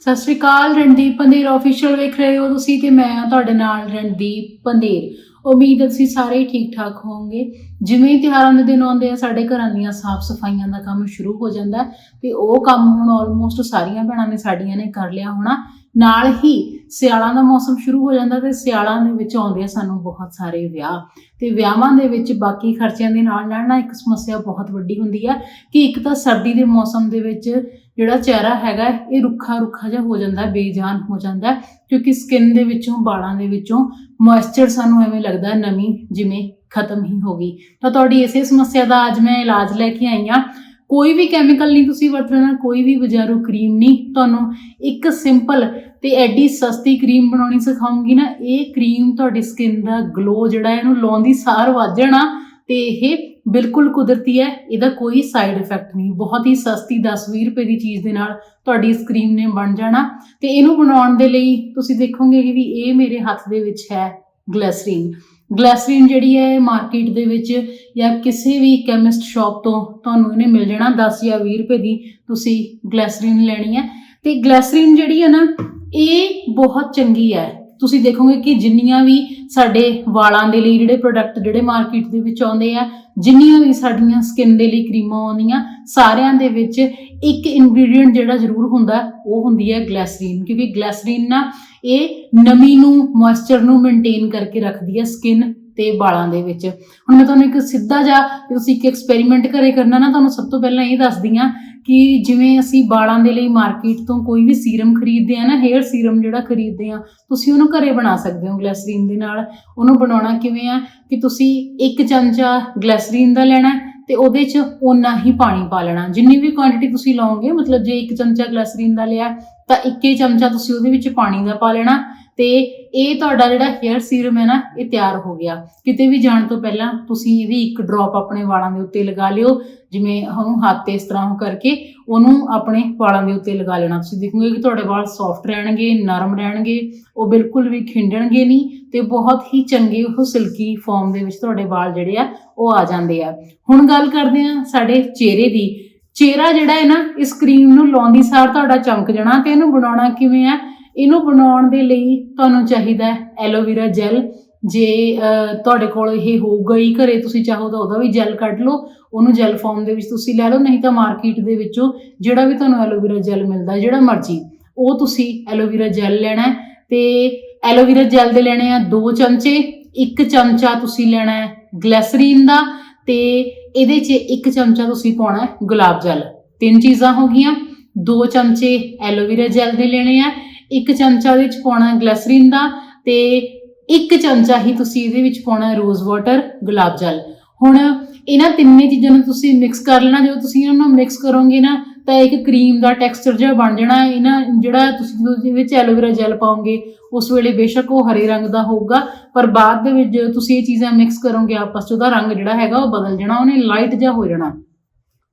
ਸਤਿ ਸ਼੍ਰੀ ਅਕਾਲ, ਰਣਦੀਪ ਪੰਧੇਰ ਆਫੀਸ਼ੀਅਲ ਵੇਖ ਰਹੇ ਹੋ ਤੁਸੀਂ ਤੇ ਮੈਂ ਹਾਂ ਤੁਹਾਡੇ ਨਾਲ ਰਣਦੀਪ ਪੰਧੇਰ। ਉਮੀਦ ਹੈ ਤੁਸੀਂ ਸਾਰੇ ਹੀ ਠੀਕ ਠਾਕ ਹੋਵੋਗੇ। ਜਿਵੇਂ ਹੀ ਤਿਉਹਾਰਾਂ ਦੇ ਦਿਨ ਆਉਂਦੇ ਆ, ਸਾਡੇ ਘਰਾਂ ਦੀਆਂ ਸਾਫ਼ ਸਫਾਈਆਂ ਦਾ ਕੰਮ ਸ਼ੁਰੂ ਹੋ ਜਾਂਦਾ ਹੈ ਤੇ ਉਹ ਕੰਮ ਹੁਣ ਆਲਮੋਸਟ ਸਾਰੀਆਂ ਭੈਣਾਂ ਨੇ ਸਾਡੀਆਂ ਨੇ ਕਰ ਲਿਆ ਹੋਣਾ। ਨਾਲ ਹੀ ਸਿਆਲਾਂ ਦਾ ਮੌਸਮ ਸ਼ੁਰੂ ਹੋ ਜਾਂਦਾ ਤੇ ਸਿਆਲਾਂ ਦੇ ਵਿੱਚ ਆਉਂਦੇ ਆ ਸਾਨੂੰ ਬਹੁਤ ਸਾਰੇ ਵਿਆਹ। ਤੇ ਵਿਆਹਾਂ ਦੇ ਵਿੱਚ ਬਾਕੀ ਖਰਚਿਆਂ ਦੇ ਨਾਲ ਨਾਲ ਨਾ ਇੱਕ ਸਮੱਸਿਆ ਬਹੁਤ ਵੱਡੀ ਹੁੰਦੀ ਆ ਕਿ ਇੱਕ ਤਾਂ ਸਰਦੀ ਦੇ ਮੌਸਮ ਦੇ ਵਿੱਚ ਜਿਹੜਾ ਚਿਹਰਾ ਹੈਗਾ ਇਹ ਰੁੱਖਾ ਰੁੱਖਾ ਜਿਹਾ ਹੋ ਜਾਂਦਾ, ਬੇਜਾਨ ਹੋ ਜਾਂਦਾ ਕਿਉਂਕਿ ਸਕਿਨ ਦੇ ਵਿੱਚੋਂ, ਵਾਲਾਂ ਦੇ ਵਿੱਚੋਂ ਮੋਇਸਚਰ ਸਾਨੂੰ ਐਵੇਂ ਲੱਗਦਾ ਹੈ ਨਮੀ ਜਿਵੇਂ ਖਤਮ ਹੀ ਹੋ ਗਈ। ਤਾਂ ਤੁਹਾਡੀ ਇਸੇ ਸਮੱਸਿਆ ਦਾ ਅੱਜ ਮੈਂ ਇਲਾਜ ਲੈ ਕੇ ਆਈ ਹਾਂ। ਕੋਈ ਵੀ ਕੈਮੀਕਲ ਨਹੀਂ ਤੁਸੀਂ ਵਰਤਣਾ, ਕੋਈ ਵੀ ਬਾਜ਼ਾਰੋਂ ਕਰੀਮ ਨਹੀਂ। ਤੁਹਾਨੂੰ ਇੱਕ ਸਿੰਪਲ ਤੇ ਐਡੀ ਸਸਤੀ ਕਰੀਮ ਬਣਾਉਣੀ ਸਿਖਾਉਂਗੀ ਨਾ, ਇਹ ਕਰੀਮ ਤੁਹਾਡੀ ਸਕਿਨ ਦਾ ਗਲੋ ਜਿਹੜਾ ਇਹਨੂੰ ਲਾਉਂਦੀ ਸਾਰ ਵੱਧ ਜਾਣਾ ਤੇ ਇਹ ਬਿਲਕੁਲ ਕੁਦਰਤੀ ਹੈ, ਇਹਦਾ ਕੋਈ ਸਾਈਡ ਇਫੈਕਟ ਨਹੀਂ। ਬਹੁਤ ਹੀ ਸਸਤੀ 10-20 ਰੁਪਏ ਦੀ ਚੀਜ਼ ਦੇ ਨਾਲ ਤੁਹਾਡੀ ਸਕਰੀਨ ਨੇ ਬਣ ਜਾਣਾ। ਤੇ ਇਹਨੂੰ ਬਣਾਉਣ ਦੇ ਲਈ ਤੁਸੀਂ ਦੇਖੋਗੇ ਕਿ ਵੀ ਇਹ ਮੇਰੇ ਹੱਥ ਦੇ ਵਿੱਚ ਹੈ ਗਲੈਸਰੀਨ ਗਲੈਸਰੀਨ ਜਿਹੜੀ ਹੈ ਮਾਰਕੀਟ ਦੇ ਵਿੱਚ ਜਾਂ ਕਿਸੇ ਵੀ ਕੈਮਿਸਟ ਸ਼ਾਪ ਤੋਂ ਤੁਹਾਨੂੰ ਇਹਨੇ ਮਿਲ ਜਾਣਾ 10 ਜਾਂ 20 ਰੁਪਏ ਦੀ ਤੁਸੀਂ ਗਲੈਸਰੀਨ ਲੈਣੀ ਹੈ। ਤੇ ਗਲੈਸਰੀਨ ਜਿਹੜੀ ਹੈ ਨਾ, ਇਹ ਬਹੁਤ ਚੰਗੀ ਹੈ। ਤੁਸੀਂ ਦੇਖੋਗੇ ਕਿ ਜਿੰਨੀਆਂ ਵੀ ਸਾਡੇ ਵਾਲਾਂ ਦੇ ਲਈ ਜਿਹੜੇ ਪ੍ਰੋਡਕਟ ਜਿਹੜੇ ਮਾਰਕੀਟ ਦੇ ਵਿੱਚ ਆਉਂਦੇ ਆ, ਜਿੰਨੀਆਂ ਵੀ ਸਾਡੀਆਂ ਸਕਿਨ ਦੇ ਲਈ ਕਰੀਮਾਂ ਆਉਂਦੀਆਂ, ਸਾਰਿਆਂ ਦੇ ਵਿੱਚ ਇੱਕ ਇਨਗਰੀਡੀਅੰਟ ਜਿਹੜਾ ਜ਼ਰੂਰ ਹੁੰਦਾ, ਉਹ ਹੁੰਦੀ ਹੈ ਗਲੈਸਰੀਨ ਕਿਉਂਕਿ ਗਲੈਸਰੀਨ ਨਾ ਇਹ ਨਮੀ ਨੂੰ ਮੋਇਸਚਰ ਨੂੰ ਮੇਨਟੇਨ ਕਰਕੇ ਰੱਖਦੀ ਹੈ ਸਕਿਨ ਤੇ ਵਾਲਾਂ ਦੇ ਵਿੱਚ। ਹੁਣ ਮੈਂ ਤੁਹਾਨੂੰ ਇੱਕ ਸਿੱਧਾ ਜਿਹਾ ਤੁਸੀਂ ਇੱਕ ਐਕਸਪੈਰੀਮੈਂਟ ਘਰੇ ਕਰਨਾ ਨਾ, ਤੁਹਾਨੂੰ ਸਭ ਤੋਂ ਪਹਿਲਾਂ ਇਹ ਦੱਸਦੀ ਹਾਂ ਕਿ ਜਿਵੇਂ ਅਸੀਂ ਵਾਲਾਂ ਦੇ ਲਈ ਮਾਰਕੀਟ ਤੋਂ ਕੋਈ ਵੀ ਸੀਰਮ ਖਰੀਦਦੇ ਆ ਨਾ ਹੇਅਰ ਸੀਰਮ ਜਿਹੜਾ ਖਰੀਦਦੇ ਆ ਤੁਸੀਂ ਉਹਨੂੰ ਘਰੇ ਬਣਾ ਸਕਦੇ ਹੋ ਗਲੈਸਰੀਨ ਦੇ ਨਾਲ। ਉਹਨੂੰ ਬਣਾਉਣਾ ਕਿਵੇਂ ਆ ਕਿ ਤੁਸੀਂ ਇੱਕ ਚਮਚਾ ਗਲੈਸਰੀਨ ਦਾ ਲੈਣਾ ਹੈ ਤੇ ਉਹਦੇ 'ਚ ਓਨਾ ਹੀ ਪਾਣੀ ਪਾ ਲੈਣਾ। ਜਿੰਨੀ ਵੀ ਕੁਆਂਟੀਟੀ ਤੁਸੀਂ ਲਓਗੇ, ਮਤਲਬ ਜੇ ਇੱਕ ਚਮਚਾ ਗਲੈਸਰੀਨ ਦਾ ਲਿਆ ਤਾਂ ਇੱਕੇ ਚਮਚਾ ਤੁਸੀਂ ਉਹਦੇ ਵਿੱਚ ਪਾਣੀ ਦਾ ਪਾ ਲੈਣਾ ਤੇ ਇਹ ਤੁਹਾਡਾ ਜਿਹੜਾ ਹੇਅਰ ਸੀਰਮ ਹੈ ਨਾ, ਇਹ ਤਿਆਰ ਹੋ ਗਿਆ। ਕਿਤੇ ਵੀ ਜਾਣ ਤੋਂ ਪਹਿਲਾਂ ਤੁਸੀਂ ਇਹਦੀ ਇੱਕ ਡ੍ਰੌਪ ਆਪਣੇ ਵਾਲਾਂ ਦੇ ਉੱਤੇ ਲਗਾ ਲਿਓ, ਜਿਵੇਂ ਉਹਨੂੰ ਹੱਥ ਤੇ ਇਸ ਤਰ੍ਹਾਂ ਕਰਕੇ ਉਹਨੂੰ ਆਪਣੇ ਵਾਲਾਂ ਦੇ ਉੱਤੇ ਲਗਾ ਲੈਣਾ। ਤੁਸੀਂ ਦੇਖੋਗੇ ਕਿ ਤੁਹਾਡੇ ਵਾਲ ਸੌਫਟ ਰਹਿਣਗੇ, ਨਰਮ ਰਹਿਣਗੇ, ਉਹ ਬਿਲਕੁਲ ਵੀ ਖਿੰਡਣਗੇ ਨਹੀਂ ਤੇ ਬਹੁਤ ਹੀ ਚੰਗੇ ਉਹ ਸਿਲਕੀ ਫਾਰਮ ਦੇ ਵਿੱਚ ਤੁਹਾਡੇ ਵਾਲ ਜਿਹੜੇ ਆ, ਉਹ ਆ ਜਾਂਦੇ ਆ। ਹੁਣ ਗੱਲ ਕਰਦੇ ਆ ਸਾਡੇ ਚਿਹਰੇ ਦੀ। ਚਿਹਰਾ ਜਿਹੜਾ ਹੈ ਨਾ ਇਸ ਕਰੀਮ ਨੂੰ ਲਾਉਂਦੀ ਸਾਰ ਤੁਹਾਡਾ ਚਮਕ ਜਾਣਾ ਤੇ ਇਹਨੂੰ ਬਣਾਉਣਾ ਕਿਵੇਂ ਹੈ? ਇਹਨੂੰ ਬਣਾਉਣ ਦੇ ਲਈ ਤੁਹਾਨੂੰ ਚਾਹੀਦਾ ਹੈ ਐਲੋਵੇਰਾ ਜੈਲ ਜੇ ਤੁਹਾਡੇ ਕੋਲ ਇਹ ਹੋਊਗਾ ਹੀ ਘਰੇ, ਤੁਸੀਂ ਚਾਹੋ ਤਾਂ ਉਹਦਾ ਵੀ ਜੈਲ ਕੱਢ ਲਓ। ਉਹਨੂੰ ਜੈਲ ਫਾਰਮ ਦੇ ਵਿੱਚ ਤੁਸੀਂ ਲੈ ਲਓ, ਨਹੀਂ ਤਾਂ ਮਾਰਕੀਟ ਦੇ ਵਿੱਚੋਂ ਜਿਹੜਾ ਵੀ ਤੁਹਾਨੂੰ ਐਲੋਵੇਰਾ ਜੈਲ ਮਿਲਦਾ, ਜਿਹੜਾ ਮਰਜ਼ੀ, ਉਹ ਤੁਸੀਂ ਐਲੋਵੇਰਾ ਜੈਲ ਲੈਣਾ ਹੈ। ਤੇ ਐਲੋਵੇਰਾ ਜੈਲ ਦੇ ਲੈਣੇ ਆ 2 ਚਮਚੇ, ਇੱਕ ਚਮਚਾ ਤੁਸੀਂ ਲੈਣਾ ਹੈ ਗਲੈਸਰੀਨ ਦਾ ਤੇ ਇਹਦੇ 'ਚ ਇੱਕ ਚਮਚਾ ਤੁਸੀਂ ਪਾਉਣਾ ਗੁਲਾਬ ਜਲ। ਤਿੰਨ ਚੀਜ਼ਾਂ ਹੋ ਗਈਆਂ। ਦੋ ਚਮਚੇ ਐਲੋਵੇਰਾ ਜੈਲ ਦੇ ਲੈਣੇ ਆ। ਇੱਕ ਚਮਚਾ ਵਿੱਚ ਪਾਉਣਾ ਗਲੈਸਰੀਨ ਦਾ ਤੇ ਇੱਕ ਚਮਚਾ ਹੀ ਤੁਸੀਂ ਇਹਦੇ ਵਿੱਚ ਪਾਉਣਾ ਰੋਜ਼ ਵਾਟਰ ਗੁਲਾਬ ਜਲ। ਹੁਣ ਇਹਨਾਂ ਤਿੰਨੇ ਚੀਜ਼ਾਂ ਨੂੰ ਤੁਸੀਂ ਮਿਕਸ ਕਰ ਲੈਣਾ। ਜਦੋਂ ਤੁਸੀਂ ਇਹਨਾਂ ਨੂੰ ਮਿਕਸ ਕਰੋਗੇ ਨਾ ਤਾਂ ਇੱਕ ਕਰੀਮ ਦਾ ਟੈਕਸਚਰ ਜਿਹਾ ਬਣ ਜਾਣਾ, ਇਹਨਾਂ ਜਿਹੜਾ ਤੁਸੀਂ ਜਦੋਂ ਇਹਦੇ ਵਿੱਚ ਐਲੋਵੇਰਾ ਜੈਲ ਪਾਓਗੇ, ਉਸ ਵੇਲੇ ਬੇਸ਼ੱਕ ਉਹ ਹਰੇ ਰੰਗ ਦਾ ਹੋਊਗਾ, ਪਰ ਬਾਅਦ ਦੇ ਵਿੱਚ ਤੁਸੀਂ ਇਹ ਚੀਜ਼ਾਂ ਮਿਕਸ ਕਰੋਗੇ ਆਪਸ 'ਚ, ਉਹਦਾ ਰੰਗ ਜਿਹੜਾ ਹੈਗਾ ਉਹ ਬਦਲ ਜਾਣਾ, ਉਹਨੇ ਲਾਈਟ ਜਿਹਾ ਹੋ ਜਾਣਾ।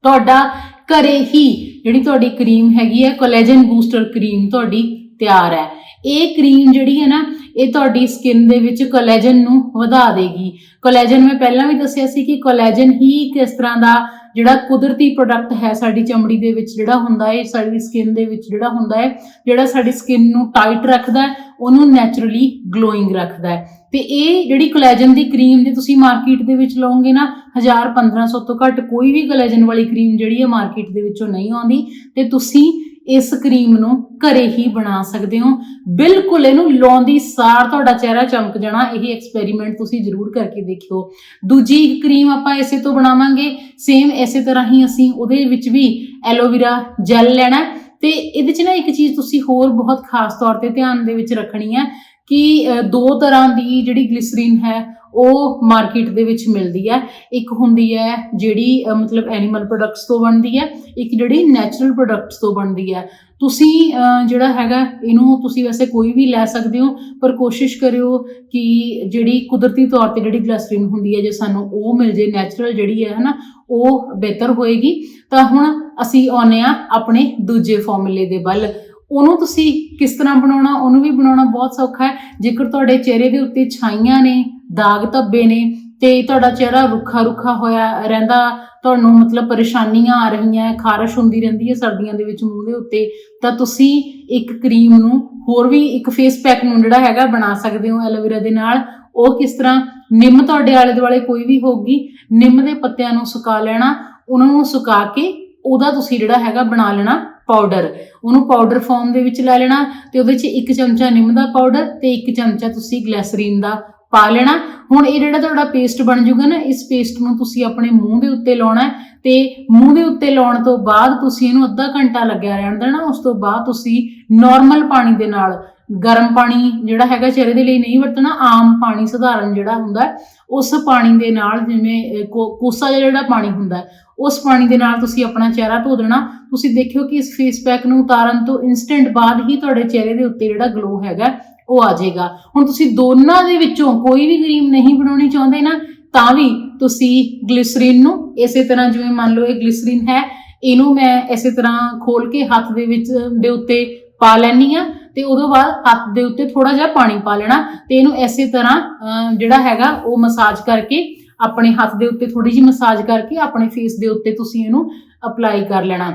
ਤੁਹਾਡਾ ਘਰੇ ਹੀ ਜਿਹੜੀ ਤੁਹਾਡੀ ਕਰੀਮ ਹੈਗੀ ਹੈ ਕੋਲੇਜਨ ਬੂਸਟਰ ਕਰੀਮ ਤੁਹਾਡੀ ਤਿਆਰ ਹੈ। ਇਹ ਕਰੀਮ ਜਿਹੜੀ ਹੈ ਨਾ, ਇਹ ਤੁਹਾਡੀ ਸਕਿਨ ਦੇ ਵਿੱਚ ਕੋਲੇਜਨ ਨੂੰ ਵਧਾ ਦੇਗੀ। ਕੋਲੇਜਨ ਮੈਂ ਪਹਿਲਾਂ ਵੀ ਦੱਸਿਆ ਸੀ ਕਿ ਕੋਲੇਜਨ ਹੀ ਕਿਸ ਤਰ੍ਹਾਂ ਦਾ ਜਿਹੜਾ ਕੁਦਰਤੀ ਪ੍ਰੋਡਕਟ ਹੈ ਸਾਡੀ ਚਮੜੀ ਦੇ ਵਿੱਚ ਜਿਹੜਾ ਹੁੰਦਾ ਹੈ, ਸਾਡੀ ਸਕਿਨ ਦੇ ਵਿੱਚ ਜਿਹੜਾ ਹੁੰਦਾ ਹੈ, ਜਿਹੜਾ ਸਾਡੀ ਸਕਿਨ ਨੂੰ ਟਾਈਟ ਰੱਖਦਾ ਹੈ, ਉਹਨੂੰ ਨੈਚੁਰਲੀ ਗਲੋਇੰਗ ਰੱਖਦਾ ਹੈ। ਤੇ ਇਹ ਜਿਹੜੀ ਕੋਲੇਜਨ ਦੀ ਕਰੀਮ ਜੇ ਤੁਸੀਂ ਮਾਰਕੀਟ ਦੇ ਵਿੱਚ ਲਓਗੇ ਨਾ 1000 1500 ਤੋਂ ਘੱਟ ਕੋਈ ਵੀ ਕੋਲੇਜਨ ਵਾਲੀ ਕਰੀਮ ਜਿਹੜੀ ਹੈ ਮਾਰਕੀਟ ਦੇ ਵਿੱਚੋਂ ਨਹੀਂ ਆਉਂਦੀ। ਤੇ ਤੁਸੀਂ ਇਸ ਕਰੀਮ ਨੂੰ ਘਰੇ ਹੀ ਬਣਾ ਸਕਦੇ ਹੋ। ਬਿਲਕੁਲ ਇਹਨੂੰ ਲਾਉਂਦੀ ਸਾਰ ਤੁਹਾਡਾ ਚਿਹਰਾ ਚਮਕ ਜਾਣਾ, ਇਹ ਐਕਸਪੈਰੀਮੈਂਟ ਤੁਸੀਂ ਜ਼ਰੂਰ ਕਰਕੇ ਦੇਖਿਓ। ਦੂਜੀ ਕਰੀਮ ਆਪਾਂ ਇਸੇ ਤੋਂ ਬਣਾਵਾਂਗੇ ਸੇਮ ਇਸੇ ਤਰ੍ਹਾਂ ਹੀ ਅਸੀਂ ਉਹਦੇ ਵਿੱਚ ਵੀ ਐਲੋਵੇਰਾ ਜੈਲ ਲੈਣਾ ਹੈ। ਤੇ ਇਹਦੇ 'ਚ ਨਾ ਇੱਕ ਚੀਜ਼ ਤੁਸੀਂ ਹੋਰ ਬਹੁਤ ਖਾਸ ਤੌਰ ਤੇ ਧਿਆਨ ਦੇ ਵਿੱਚ ਰੱਖਣੀ ਹੈ ਕਿ ਦੋ ਤਰ੍ਹਾਂ ਦੀ ਜਿਹੜੀ ਗਲਿਸਰੀਨ ਹੈ, ਉਹ ਮਾਰਕੀਟ ਦੇ ਵਿੱਚ ਮਿਲਦੀ ਹੈ। ਇੱਕ ਹੁੰਦੀ ਹੈ ਜਿਹੜੀ ਮਤਲਬ ਐਨੀਮਲ ਪ੍ਰੋਡਕਟਸ ਤੋਂ ਬਣਦੀ ਹੈ, ਇੱਕ ਜਿਹੜੀ ਨੈਚੁਰਲ ਪ੍ਰੋਡਕਟਸ ਤੋਂ ਬਣਦੀ ਹੈ। ਤੁਸੀਂ ਜਿਹੜਾ ਹੈਗਾ, ਇਹਨੂੰ ਤੁਸੀਂ ਵੈਸੇ ਕੋਈ ਵੀ ਲੈ ਸਕਦੇ ਹੋ, ਪਰ ਕੋਸ਼ਿਸ਼ ਕਰਿਓ ਕਿ ਜਿਹੜੀ ਕੁਦਰਤੀ ਤੌਰ ਤੇ ਜਿਹੜੀ ਗਲਿਸਰੀਨ ਹੁੰਦੀ ਹੈ, ਜੇ ਸਾਨੂੰ ਉਹ ਮਿਲ ਜੇ ਨੈਚੁਰਲ ਜਿਹੜੀ ਹੈ, ਹਨਾ, ਉਹ ਬਿਹਤਰ ਹੋਏਗੀ। ਤਾਂ ਹੁਣ ਅਸੀਂ ਆਉਨੇ ਆ ਆਪਣੇ ਦੂਜੇ ਫਾਰਮੂਲੇ ਦੇ ਵੱਲ। ਉਹਨੂੰ ਤੁਸੀਂ ਕਿਸ ਤਰ੍ਹਾਂ ਬਣਾਉਣਾ, ਉਹਨੂੰ ਵੀ ਬਣਾਉਣਾ ਬਹੁਤ ਸੌਖਾ ਹੈ। ਜੇਕਰ ਤੁਹਾਡੇ ਚਿਹਰੇ ਦੇ ਉੱਤੇ ਛਾਈਆਂ ਨੇ, ਦਾਗ ਧੱਬੇ ਨੇ, ਤੇ ਤੁਹਾਡਾ ਚਿਹਰਾ ਰੁੱਖਾ ਰੁੱਖਾ ਹੋਇਆ ਰਹਿੰਦਾ, ਤੁਹਾਨੂੰ ਮਤਲਬ ਪਰੇਸ਼ਾਨੀਆਂ ਆ ਰਹੀਆਂ ਖਾਰਸ਼ ਹੁੰਦੀ ਰਹਿੰਦੀ ਹੈ ਸਰਦੀਆਂ ਦੇ ਵਿੱਚ ਮੂੰਹ ਦੇ ਉੱਤੇ, ਤਾਂ ਤੁਸੀਂ ਇੱਕ ਕਰੀਮ ਨੂੰ ਹੋਰ ਵੀ ਇੱਕ ਫੇਸ ਪੈਕ ਨੂੰ ਜਿਹੜਾ ਹੈਗਾ ਬਣਾ ਸਕਦੇ ਹੋ ਐਲੋਵੇਰਾ ਦੇ ਨਾਲ। ਉਹ ਕਿਸ ਤਰ੍ਹਾਂ ਨਿੰਮ ਤੁਹਾਡੇ ਆਲੇ ਦੁਆਲੇ ਕੋਈ ਵੀ ਹੋਊਗੀ, ਨਿੰਮ ਦੇ ਪੱਤਿਆਂ ਨੂੰ ਸੁਕਾ ਲੈਣਾ, ਉਹਨਾਂ ਨੂੰ ਸੁਕਾ ਕੇ ਉਹਦਾ ਤੁਸੀਂ ਜਿਹੜਾ ਹੈਗਾ ਬਣਾ ਲੈਣਾ। ਪਾਊਡਰ ਉਹਨੂੰ ਪਾਊਡਰ ਫਾਰਮ ਦੇ ਵਿੱਚ ਲੈ ਲੈਣਾ ਤੇ ਉਹਦੇ 'ਚ ਇੱਕ ਚਮਚਾ ਨਿੰਮ ਦਾ ਪਾਊਡਰ ਤੇ ਇੱਕ ਚਮਚਾ ਤੁਸੀਂ ਗਲੈਸਰੀਨ ਦਾ ਪਾ ਲੈਣਾ। ਹੁਣ ਇਹ ਜਿਹੜਾ ਤੁਹਾਡਾ ਪੇਸਟ ਬਣ ਜਾਊਗਾ ਨਾ, ਇਸ ਪੇਸਟ ਨੂੰ ਤੁਸੀਂ ਆਪਣੇ ਮੂੰਹ ਦੇ ਉੱਤੇ ਲਾਉਣਾ ਹੈ ਤੇ ਮੂੰਹ ਦੇ ਉੱਤੇ ਲਾਉਣ ਤੋਂ ਬਾਅਦ ਤੁਸੀਂ ਇਹਨੂੰ ਅੱਧਾ ਘੰਟਾ ਲੱਗਿਆ ਰਹਿਣ ਦੇਣਾ, ਉਸ ਤੋਂ ਬਾਅਦ ਤੁਸੀਂ ਨਾਰਮਲ ਪਾਣੀ ਦੇ ਨਾਲ ਗਰਮ ਪਾਣੀ ਜਿਹੜਾ ਹੈਗਾ ਚਿਹਰੇ ਦੇ ਲਈ ਨਹੀਂ ਵਰਤਣਾ, ਆਮ ਪਾਣੀ ਸਧਾਰਨ ਜਿਹੜਾ ਹੁੰਦਾ ਉਸ ਪਾਣੀ ਦੇ ਨਾਲ ਜਿਵੇਂ ਕੋ- ਕੋਸਾ ਜਿਹਾ ਜਿਹੜਾ ਪਾਣੀ ਹੁੰਦਾ ਉਸ ਪਾਣੀ ਦੇ ਨਾਲ ਤੁਸੀਂ ਆਪਣਾ ਚਿਹਰਾ ਧੋ ਦੇਣਾ। ਤੁਸੀਂ ਦੇਖਿਓ ਕਿ ਇਸ ਫੇਸ ਪੈਕ ਨੂੰ ਉਤਾਰਨ ਤੋਂ ਇਨਸਟੈਂਟ ਬਾਅਦ ਹੀ ਤੁਹਾਡੇ ਚਿਹਰੇ ਦੇ ਉੱਤੇ ਜਿਹੜਾ ਗਲੋ ਹੈਗਾ, ਉਹ ਆ ਜਾਏਗਾ। ਹੁਣ ਤੁਸੀਂ ਦੋਨਾਂ ਦੇ ਵਿੱਚੋਂ ਕੋਈ ਵੀ ਕਰੀਮ ਨਹੀਂ ਬਣਾਉਣੀ ਚਾਹੁੰਦੇ ਨਾ, ਤਾਂ ਵੀ ਤੁਸੀਂ ਗਲਿਸਰੀਨ ਨੂੰ ਇਸੇ ਤਰ੍ਹਾਂ ਜਿਵੇਂ ਮੰਨ ਲਓ ਇਹ ਗਲਿਸਰੀਨ ਹੈ, ਇਹਨੂੰ ਮੈਂ ਇਸੇ ਤਰ੍ਹਾਂ ਖੋਲ ਕੇ ਹੱਥ ਦੇ ਵਿੱਚ ਦੇ ਉੱਤੇ ਪਾ ਲੈਣੀ ਆ ਤੇ ਉਦੋਂ ਬਾਅਦ ਹੱਥ ਦੇ ਉੱਤੇ ਥੋੜਾ ਜਿਹਾ ਪਾਣੀ ਪਾ ਲੈਣਾ ਤੇ ਇਹਨੂੰ ਇਸੇ ਤਰ੍ਹਾਂ ਜਿਹੜਾ ਹੈਗਾ ਉਹ ਮਸਾਜ ਕਰਕੇ, ਆਪਣੇ ਹੱਥ ਦੇ ਉੱਤੇ ਥੋੜੀ ਜਿਹੀ ਮਸਾਜ ਕਰਕੇ ਆਪਣੇ ਫੇਸ ਦੇ ਉੱਤੇ ਤੁਸੀਂ ਇਹਨੂੰ ਅਪਲਾਈ ਕਰ ਲੈਣਾ।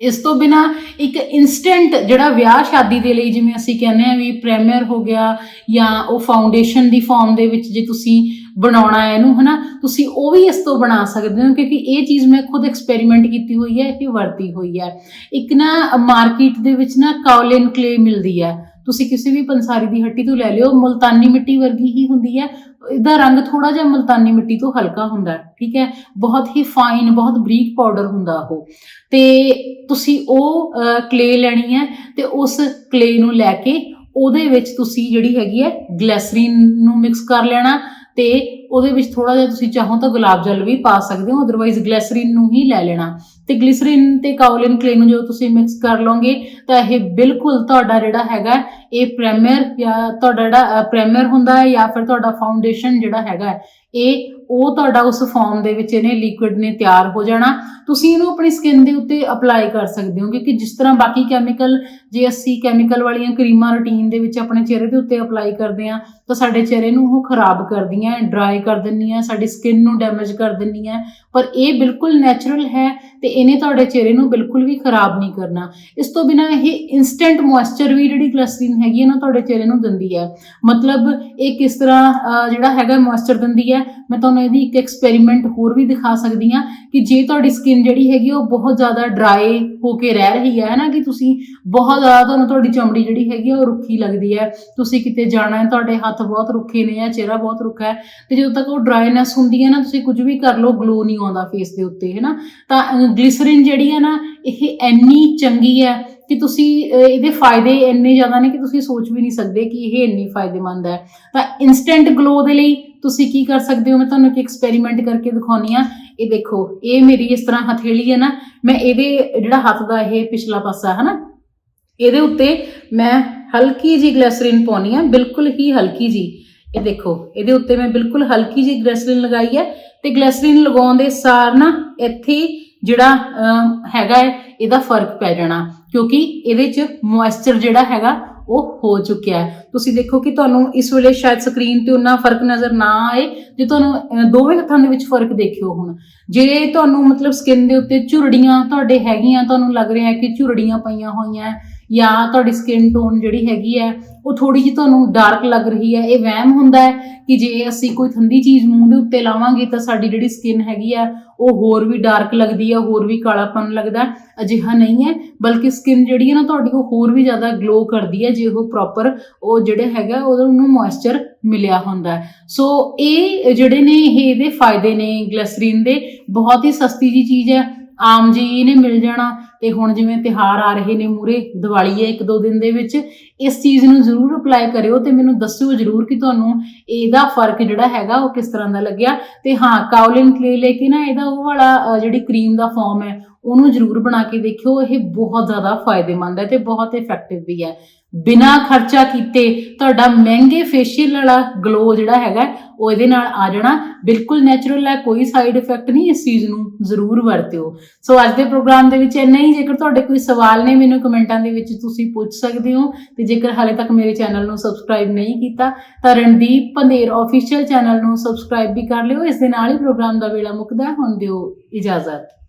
ਇਸ ਤੋਂ ਬਿਨਾ ਇੱਕ ਇਨਸਟੈਂਟ ਜਿਹੜਾ ਵਿਆਹ ਸ਼ਾਦੀ ਦੇ ਲਈ ਜਿਵੇਂ ਅਸੀਂ ਕਹਿੰਦੇ ਆ ਵੀ ਪ੍ਰੀਮੀਅਰ ਹੋ ਗਿਆ ਜਾਂ ਉਹ ਫਾਊਂਡੇਸ਼ਨ ਦੀ ਫਾਰਮ ਦੇ ਵਿੱਚ ਜੇ ਤੁਸੀਂ ਬਣਾਉਣਾ ਹੈ ਇਹਨੂੰ, ਹਨਾ? ਤੁਸੀਂ ਉਹ ਵੀ ਇਸ ਤੋਂ ਬਣਾ ਸਕਦੇ ਹੋ, ਕਿਉਂਕਿ ਇਹ ਚੀਜ਼ ਮੈਂ ਖੁਦ ਐਕਸਪੈਰੀਮੈਂਟ ਕੀਤੀ ਹੋਈ ਹੈ, ਇਹ ਵਰਤੀ ਹੋਈ ਹੈ। ਇੱਕ ਨਾ ਮਾਰਕੀਟ ਦੇ ਵਿੱਚ ਨਾ ਕਾਉਲਿਨ ਕਲੇ ਮਿਲਦੀ ਹੈ। ਤੁਸੀਂ ਕਿਸੇ ਵੀ ਪੰਸਾਰੀ ਦੀ ਹੱਟੀ ਤੋਂ ਲੈ ਲਿਓ, ਮੁਲਤਾਨੀ ਮਿੱਟੀ ਵਰਗੀ ਹੀ ਹੁੰਦੀ ਹੈ। ਇਹਦਾ ਰੰਗ ਥੋੜਾ ਜਿਹਾ ਮੁਲਤਾਨੀ ਮਿੱਟੀ ਤੋਂ ਹਲਕਾ ਹੁੰਦਾ ਠੀਕ ਹੈ? ਬਹੁਤ ਹੀ ਫਾਈਨ ਬਹੁਤ ਬਰੀਕ ਪਾਊਡਰ ਹੁੰਦਾ ਉਹ। ਤੇ ਤੁਸੀਂ ਉਹ ਕਲੇ ਲੈਣੀ ਹੈ ਤੇ ਉਸ ਕਲੇ ਨੂੰ ਲੈ ਕੇ ਉਹਦੇ ਵਿੱਚ ਤੁਸੀਂ ਜਿਹੜੀ ਹੈਗੀ ਹੈ ਗਲੈਸਰੀਨ ਨੂੰ ਮਿਕਸ ਕਰ ਲੈਣਾ। ਤੇ ਉਹਦੇ ਵਿੱਚ ਥੋੜਾ ਜਿਹਾ ਤੁਸੀਂ ਚਾਹੋ ਤਾਂ ਗੁਲਾਬ ਜਲ ਵੀ ਪਾ ਸਕਦੇ ਹੋ ਅਦਰਵਾਈਜ਼ ਗਲੈਸਰੀਨ ਨੂੰ ਹੀ ਲੈ ਲੈਣਾ। ਤੇ ਗਲਿਸਰੀਨ ਤੇ ਕਾਓਲਿਨ ਕਲੇ ਨੂੰ ਜਦੋਂ ਤੁਸੀਂ ਮਿਕਸ ਕਰ ਲਓਗੇ, ਤਾਂ ਇਹ ਬਿਲਕੁਲ ਤੁਹਾਡਾ ਜਿਹੜਾ ਹੈਗਾ, ਇਹ ਪ੍ਰੀਮੀਅਰ ਜਾਂ ਤੁਹਾਡਾ ਜਿਹੜਾ ਪ੍ਰੀਮੀਅਰ ਹੁੰਦਾ ਹੈ ਜਾਂ ਫਿਰ ਤੁਹਾਡਾ ਫਾਊਂਡੇਸ਼ਨ ਜਿਹੜਾ ਹੈਗਾ, ਇਹ, ਉਹ ਤੁਹਾਡਾ ਉਸ ਫਾਰਮ ਦੇ ਵਿੱਚ ਇਹਨੇ ਲਿਕੁਇਡ ਨੇ ਤਿਆਰ ਹੋ ਜਾਣਾ। ਤੁਸੀਂ ਇਹਨੂੰ ਆਪਣੀ ਸਕਿਨ ਦੇ ਉੱਤੇ ਅਪਲਾਈ ਕਰ ਸਕਦੇ ਹੋ ਕਿਉਂਕਿ ਜਿਸ ਤਰ੍ਹਾਂ ਬਾਕੀ ਕੈਮੀਕਲ ਜੇ ਅਸੀਂ ਕੈਮੀਕਲ ਵਾਲੀਆਂ ਕਰੀਮਾਂ ਰੂਟੀਨ ਦੇ ਵਿੱਚ ਆਪਣੇ ਚਿਹਰੇ ਦੇ ਉੱਤੇ ਅਪਲਾਈ ਕਰਦੇ ਆ ਤਾਂ ਸਾਡੇ ਚਿਹਰੇ ਨੂੰ ਉਹ ਖਰਾਬ ਕਰਦੀਆਂ ਡਰਾਈ ਕਰ ਦਿੰਦੀਆਂ ਸਾਡੀ ਸਕਿਨ ਨੂੰ ਡੈਮੇਜ ਕਰ ਦਿੰਦੀਆਂ ਪਰ ਇਹ ਬਿਲਕੁਲ ਨੈਚੁਰਲ ਹੈ ਤੇ ਇਹਨੇ ਤੁਹਾਡੇ ਚਿਹਰੇ ਨੂੰ ਬਿਲਕੁਲ ਵੀ ਖਰਾਬ ਨਹੀਂ ਕਰਨਾ। ਇਸ ਤੋਂ ਬਿਨਾ ਇਹ ਇਨਸਟੈਂਟ ਮੋਇਸਚਰ ਵੀ ਜਿਹੜੀ ਗਲਿਸਰੀਨ ਹੈਗੀ ਹੈ ਨਾ, ਤੁਹਾਡੇ ਚਿਹਰੇ ਨੂੰ ਦਿੰਦੀ ਹੈ ਮਤਲਬ ਇਹ ਕਿਸ ਤਰ੍ਹਾਂ ਜਿਹੜਾ ਹੈਗਾ ਮੋਇਸਚਰ ਦਿੰਦੀ ਹੈ ਮੈਂ ਤੁਹਾਨੂੰ ਇਹਦੀ ਇੱਕ ਐਕਸਪੈਰੀਮੈਂਟ ਹੋਰ ਵੀ ਦਿਖਾ ਸਕਦੀ ਹਾਂ ਕਿ ਜੇ ਤੁਹਾਡੀ ਸਕਿਨ ਜਿਹੜੀ ਹੈਗੀ ਉਹ ਬਹੁਤ ਜ਼ਿਆਦਾ ਡਰਾਈ ਹੋ ਕੇ ਰਹਿ ਰਹੀ ਹੈ ਨਾ, ਕਿ ਤੁਸੀਂ ਬਹੁਤ ਜ਼ਿਆਦਾ ਤੁਹਾਨੂੰ ਤੁਹਾਡੀ ਚਮੜੀ ਜਿਹੜੀ ਹੈਗੀ ਆ ਉਹ ਰੁੱਖੀ ਲੱਗਦੀ ਹੈ। ਤੁਸੀਂ ਕਿਤੇ ਜਾਣਾ ਹੈ, ਤੁਹਾਡੇ ਹੱਥ ਬਹੁਤ ਰੁੱਖੇ ਨੇ ਜਾਂ ਚਿਹਰਾ ਬਹੁਤ ਰੁੱਖਾ ਹੈ ਤੇ ਜਦੋਂ ਤੱਕ ਉਹ ਡਰਾਈਨੈਸ ਹੁੰਦੀ ਹੈ ਨਾ, ਤੁਸੀਂ ਕੁਝ ਵੀ ਕਰ ਲਓ ਗਲੋ ਨਹੀਂ ਆਉਂਦਾ ਫੇਸ ਦੇ ਉੱਤੇ, ਹੈ ਨਾ। ਤਾਂ ਗਲਿਸਰੀਨ ਜਿਹੜੀ ਹੈ ਨਾ, ਇਹ ਇੰਨੀ ਚੰਗੀ ਹੈ ਕਿ ਤੁਸੀਂ ਇਹਦੇ ਫਾਇਦੇ ਇੰਨੇ ਜ਼ਿਆਦਾ ਨੇ ਕਿ ਤੁਸੀਂ ਸੋਚ ਵੀ ਨਹੀਂ ਸਕਦੇ ਕਿ ਇਹ ਇੰਨੀ ਫਾਇਦੇਮੰਦ ਹੈ। ਤਾਂ ਇਨਸਟੈਂਟ ਗਲੋ ਦੇ ਲਈ ਤੁਸੀਂ ਕੀ ਕਰ ਸਕਦੇ ਹੋ? ਮੈਂ ਤੁਹਾਨੂੰ ਇੱਕ ਐਕਸਪੈਰੀਮੈਂਟ ਕਰਕੇ ਦਿਖਾਉਣੀ ਆ। ਇਹ ਦੇਖੋ, ਇਹ ਮੇਰੀ ਇਸ ਤਰ੍ਹਾਂ ਹਥੇਲੀ ਹੈ ਨਾ, ਮੈਂ ਇਹਦੇ ਜਿਹੜਾ ਹੱਥ ਦਾ ਇਹ ਪਿਛਲਾ ਪਾਸਾ ਹੈ ਨਾ ਇਹਦੇ ਉੱਤੇ ਮੈਂ ਹਲਕੀ ਜੀ ਗਲਿਸਰੀਨ ਪਾਉਣੀ ਆ, ਬਿਲਕੁਲ ਹੀ ਹਲਕੀ ਜੀ ਇਹ ਦੇਖੋ, ਇਹਦੇ ਉੱਤੇ ਮੈਂ ਬਿਲਕੁਲ ਹਲਕੀ ਜੀ ਗਲਿਸਰੀਨ ਲਗਾਈ ਹੈ ਤੇ ਗਲਿਸਰੀਨ ਲਗਾਉਣ ਦੇ ਸਾਰ ਨਾ ਇੱਥੇ ਜਿਹੜਾ ਹੈਗਾ ਹੈ, ਇਹਦਾ ਫ਼ਰਕ ਪੈ ਜਾਣਾ। ਕਿਉਂਕਿ ਇਹਦੇ 'ਚ ਮੋਇਸਚਰ ਜਿਹੜਾ ਹੈਗਾ ਉਹ ਹੋ ਚੁੱਕਿਆ ਹੈ। ਤੁਸੀਂ ਦੇਖੋ ਕਿ ਤੁਹਾਨੂੰ ਇਸ ਵੇਲੇ ਸ਼ਾਇਦ ਸਕਰੀਨ ਤੇ ਉਨਾ ਫ਼ਰਕ ਨਜ਼ਰ ਨਾ ਆਏ ਜੇ ਤੁਹਾਨੂੰ ਅਹ, ਦੋਵੇਂ ਹੱਥਾਂ ਦੇ ਵਿੱਚ ਫ਼ਰਕ ਦੇਖਿਓ ਹੁਣ। ਜੇ ਤੁਹਾਨੂੰ ਮਤਲਬ ਸਕਿਨ ਦੇ ਉੱਤੇ ਝੁਰੜੀਆਂ ਤੁਹਾਡੇ ਹੈਗੀਆਂ ਤੁਹਾਨੂੰ ਲੱਗ ਰਿਹਾ ਹੈ ਕਿ ਝੁਰੜੀਆਂ ਪਈਆਂ ਹੋਈਆਂ ਜਾਂ ਤੁਹਾਡੀ ਸਕਿਨ ਟੋਨ ਜਿਹੜੀ ਹੈਗੀ ਹੈ, ਉਹ ਥੋੜੀ ਜਿਹੀ ਤੁਹਾਨੂੰ ਡਾਰਕ ਲੱਗ ਰਹੀ ਹੈ, ਇਹ ਵਹਿਮ ਹੁੰਦਾ ਹੈ ਕਿ ਜੇ ਅਸੀਂ ਕੋਈ ਠੰਡੀ ਚੀਜ਼ ਮੂੰਹ ਦੇ ਉੱਤੇ ਲਾਵਾਂਗੇ ਤਾਂ ਸਾਡੀ ਜਿਹੜੀ ਸਕਿਨ ਹੈਗੀ ਆ ਉਹ ਹੋਰ ਵੀ ਡਾਰਕ ਲੱਗਦੀ ਹੈ, ਹੋਰ ਵੀ ਕਾਲਾਪਨ ਲੱਗਦਾ ਅਜਿਹਾ ਨਹੀਂ ਹੈ, ਬਲਕਿ ਸਕਿਨ ਜਿਹੜੀ ਹੈ ਨਾ ਤੁਹਾਡੀ ਉਹ ਹੋਰ ਵੀ ਜ਼ਿਆਦਾ ਗਲੋ ਕਰਦੀ ਹੈ, ਜੇ ਉਹ ਪ੍ਰੋਪਰ ਉਹ ਜਿਹੜੇ ਹੈਗਾ ਉਹਨੂੰ ਮੋਇਸਚਰ ਮਿਲਿਆ ਹੁੰਦਾ ਸੋ ਇਹ ਜਿਹੜੇ ਨੇ, ਇਹ ਇਹਦੇ ਫਾਇਦੇ ਨੇ ਗਲਿਸਰੀਨ ਦੇ, ਬਹੁਤ ਹੀ ਸਸਤੀ ਜੀ ਚੀਜ਼ ਹੈ, ਆਮ ਜੀ ਇਹਨੇ ਮਿਲ ਜਾਣਾ ਤੇ ਹੁਣ ਜਿਵੇਂ ਤਿਹਾਰ ਆ ਰਹੇ ਨੇ ਮੂਰੇ, ਦੀਵਾਲੀ ਹੈ ਇੱਕ ਦੋ ਦਿਨ ਦੇ ਵਿੱਚ, ਇਸ ਚੀਜ਼ ਨੂੰ ਜ਼ਰੂਰ ਅਪਲਾਈ ਕਰਿਓ ਤੇ ਮੈਨੂੰ ਦੱਸਿਓ ਜ਼ਰੂਰ ਕਿ ਤੁਹਾਨੂੰ ਇਹਦਾ ਫ਼ਰਕ ਜਿਹੜਾ ਹੈਗਾ ਉਹ ਕਿਸ ਤਰ੍ਹਾਂ ਦਾ ਲੱਗਿਆ। ਤੇ ਹਾਂ ਕਾਉਲਿਨ ਕਲੇ ਲੈ ਕੇ ਨਾ ਇਹਦਾ ਉਹ ਵਾਲਾ ਜਿਹੜੀ ਕਰੀਮ ਦਾ ਫਾਰਮ ਹੈ, ਉਹਨੂੰ ਜ਼ਰੂਰ ਬਣਾ ਕੇ ਦੇਖਿਓ। ਇਹ ਬਹੁਤ ਜ਼ਿਆਦਾ ਫਾਇਦੇਮੰਦ ਹੈ ਤੇ ਬਹੁਤ ਇਫੈਕਟਿਵ ਵੀ ਹੈ। ਬਿਨਾ ਖਰਚਾ ਕੀਤੇ ਤੁਹਾਡਾ ਮਹਿੰਗੇ ਫੇਸ਼ੀਅਲ ਵਾਲਾ ਗਲੋ ਜਿਹੜਾ ਹੈਗਾ, ਉਹ ਇਹਦੇ ਨਾਲ ਆ ਜਾਣਾ। ਬਿਲਕੁਲ ਨੈਚੁਰਲ ਹੈ, ਕੋਈ ਸਾਈਡ ਇਫੈਕਟ ਨਹੀਂ, ਇਸ ਚੀਜ਼ ਨੂੰ ਜ਼ਰੂਰ ਵਰਤਿਓ। ਸੋ ਅੱਜ ਦੇ ਪ੍ਰੋਗਰਾਮ ਦੇ ਵਿੱਚ ਇੰਨਾ ਹੀ। ਜੇਕਰ ਤੁਹਾਡੇ ਕੋਈ ਸਵਾਲ ਨੇ ਮੈਨੂੰ ਕਮੈਂਟਾਂ ਦੇ ਵਿੱਚ ਤੁਸੀਂ ਪੁੱਛ ਸਕਦੇ ਹੋ ਤੇ ਜੇਕਰ ਹਾਲੇ ਤੱਕ ਮੇਰੇ ਚੈਨਲ ਨੂੰ ਸਬਸਕ੍ਰਾਈਬ ਨਹੀਂ ਕੀਤਾ, ਤਾਂ ਰਣਦੀਪ ਪੰਦੇਰ ਆਫੀਸ਼ੀਅਲ ਚੈਨਲ ਨੂੰ ਸਬਸਕ੍ਰਾਈਬ ਵੀ ਕਰ ਲਿਓ, ਇਸ ਦੇ ਨਾਲ ਹੀ ਪ੍ਰੋਗਰਾਮ ਦਾ ਵੇਲਾ ਮੁੱਕਦਾ ਹੁਣ ਦਿਓ ਇਜਾਜ਼ਤ।